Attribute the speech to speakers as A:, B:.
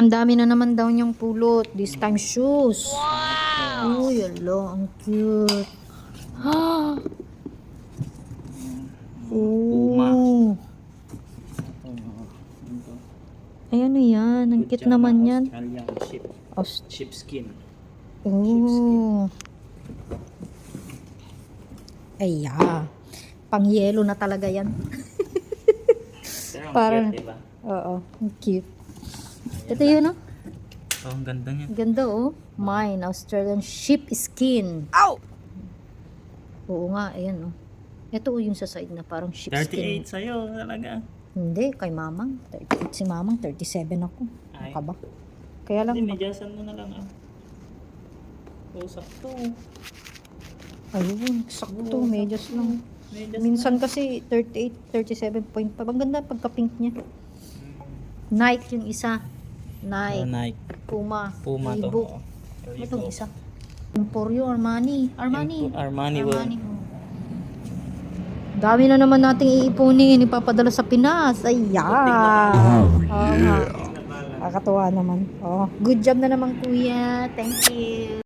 A: ang dami na naman daw niyang pulot. This time shoes. Wow! Uy, ala, ang cute. Ah! Oh. Ay, ano yan? Ang cute naman yan.
B: Australian sheep,
A: Aus-
B: sheepskin.
A: Oh. Ay, ah. Pang yelo na talaga yan.
B: Pero ang
A: Parang-
B: cute, diba?
A: Oo, ang cute. Ito yun, oh.
B: Oh, ang ganda niya.
A: Ganda, oh. Mine, Australian sheep skin. Ow! Oo nga, ayan, oh. Ito, oh, yung sa side na parang sheep skin.
B: 38 sa'yo talaga.
A: Hindi, kay mamang. 38 si mamang, 37 ako. Ano
B: Ay.
A: ka ba? Kaya lang,
B: Hindi, medyasan mo na lang ah. Oh, sakto.
A: ayun, sakto, medyas lang.
B: Medyas
A: Minsan kasi 38, 37.5. Ang ganda pagka-pink niya. Nike yung isa.
B: Oh,
A: Nike.
B: Nike.
A: Puma.
B: Puma to.
A: Reebok.
B: Oh.
A: Itong isa. Emporio, Armani. Armani.
B: Armani. Armani.
A: Armani. oh. Dami na naman nating iipunin, ipapadala sa Pinas. Ayan. Oo nga. Nakakatuwa naman. Oh, good job na naman kuya. Thank you.